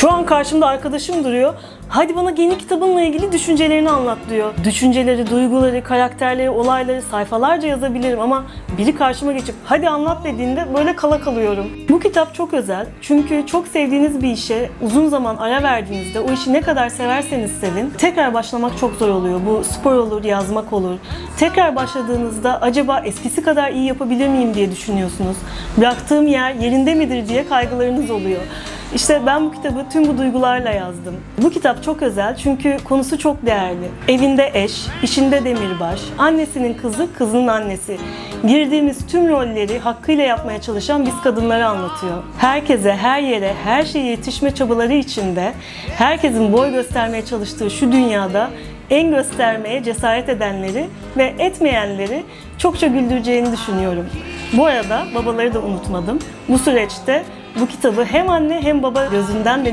Şu an karşımda arkadaşım duruyor. Hadi bana yeni kitabınla ilgili düşüncelerini anlat diyor. Düşünceleri, duyguları, karakterleri, olayları sayfalarca yazabilirim ama biri karşıma geçip hadi anlat dediğinde böyle kala kalıyorum. Bu kitap çok özel çünkü çok sevdiğiniz bir işe uzun zaman ara verdiğinizde o işi ne kadar severseniz sevin tekrar başlamak çok zor oluyor. Bu spor olur, yazmak olur. Tekrar başladığınızda acaba eskisi kadar iyi yapabilir miyim diye düşünüyorsunuz. Bıraktığım yer yerinde midir diye kaygılarınız oluyor. İşte ben bu kitabı tüm bu duygularla yazdım. Bu kitap çok özel çünkü konusu çok değerli. Evinde eş, işinde demirbaş, annesinin kızı, kızının annesi. Girdiğimiz tüm rolleri hakkıyla yapmaya çalışan biz kadınları anlatıyor. Herkese, her yere, her şeye yetişme çabaları içinde, herkesin boy göstermeye çalıştığı şu dünyada en göstermeye cesaret edenleri ve etmeyenleri çokça güldüreceğini düşünüyorum. Bu arada babaları da unutmadım. Bu süreçte bu kitabı hem anne hem baba gözünden ve